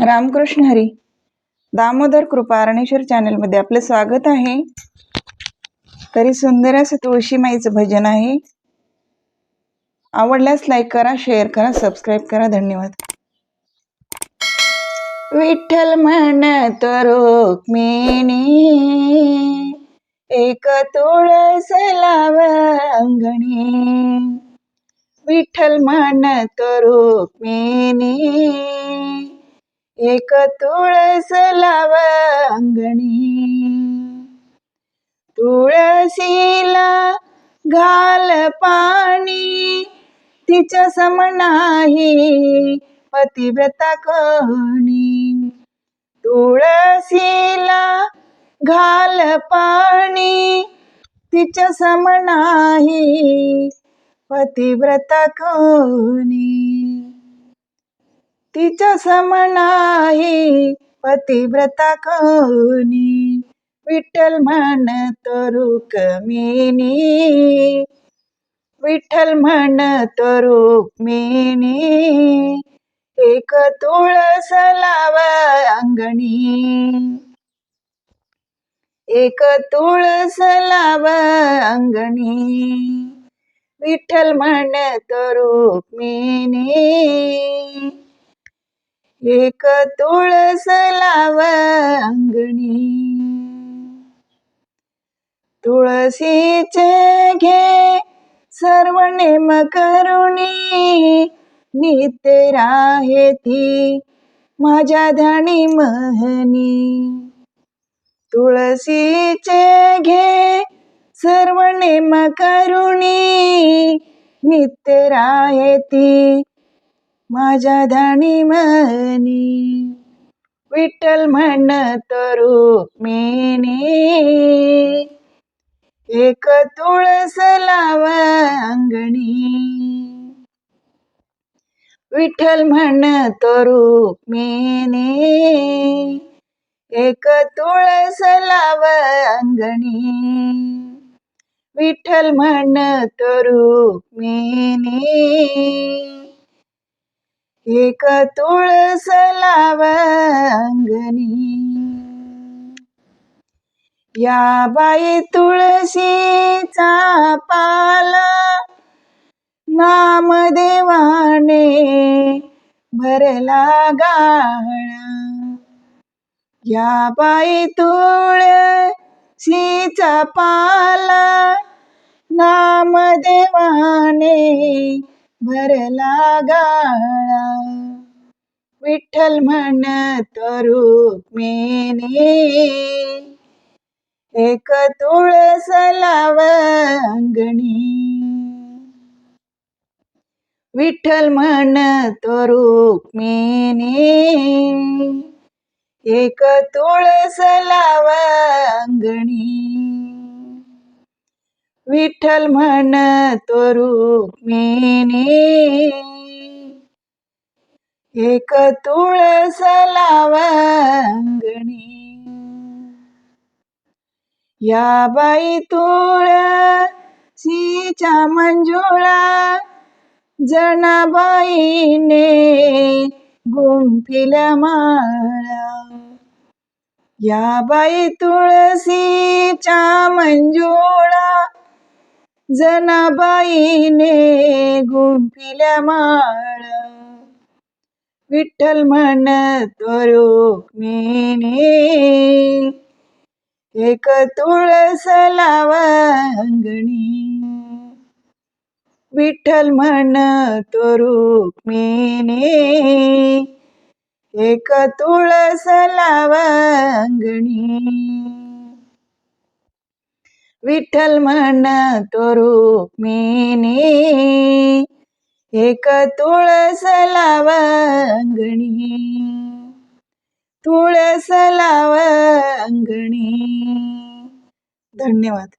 रामकृष्ण हरी. दामोदर कृपा अरणेश्वर चॅनलमध्ये आपलं स्वागत आहे. तरी सुंदर असं तुळशीमाईचं भजन आहे. आवडल्यास लाईक करा शेअर करा सबस्क्राईब करा. धन्यवाद. विठ्ठल म्हणत रुक्मिणी एक तुळस लाव अंगणी. विठ्ठल म्हणत रुक्मिणी एक तुळस लाव अंगणी. तुळशीला घाल पाणी. तिच्या समनाही पतिव्रता कोणी तुळशीला घाल पाणी. तिच्या समनाही पतिव्रता कोणी तिच्या समनाही पतिव्रता कोणी विठ्ठल म्हणत रुक्मिणी विठ्ठल म्हणत रुक्मिणी एक तुळस लाव अंगणी. एक तुळस लाव अंगणी. विठ्ठल म्हणत रुक्मिणी एक तुळस लाव अंगणी. तुळशीचे घे सर्व नेम करुणी नित राहे ती माझ्या ध्यानी महनी. तुळशीचे घे सर्व नेम करुणी नित्य राहे ती माझ्या ध्यानी मनी विठ्ठल म्हणत रुक्मिणी. एक तुळस लाव अंगणी. विठ्ठल म्हणत रुक्मिणी. एक तुळस लाव अंगणी. विठ्ठल म्हणत रुक्मिणी. एक तुळस लाव अंगणी. या बाई तुळशीचा पाला नामदेवाने भरला गाळा. या बाई तुळशीचा पाला नामदेवाने भरला गाळा विठ्ठल म्हणत रुक्मिणी एक तुळस लाव अंगणी. विठ्ठल म्हणत रुक्मिणी एक तुळस लाव अंगणी. विठ्ठल म्हण म्हणत रुक्मिणी. एक तुळस लावंगणी या बाई तुळशीच्या मंजुळा जनाबाईने गुंफिल्या माळा. या बाई तुळसीच्या मंजुळा जनाबाईने गुंफिल्या माळ. विठ्ठल म्हणतो रुक्मिणी एक तुळस लाव अंगणी. विठ्ठल म्हणतो रुक्मिणी एक तुळस लाव अंगणी. विठ्ठल म्हणत रुक्मिणी एक तुळस लावंगणी तुळस लावंगणी धन्यवाद.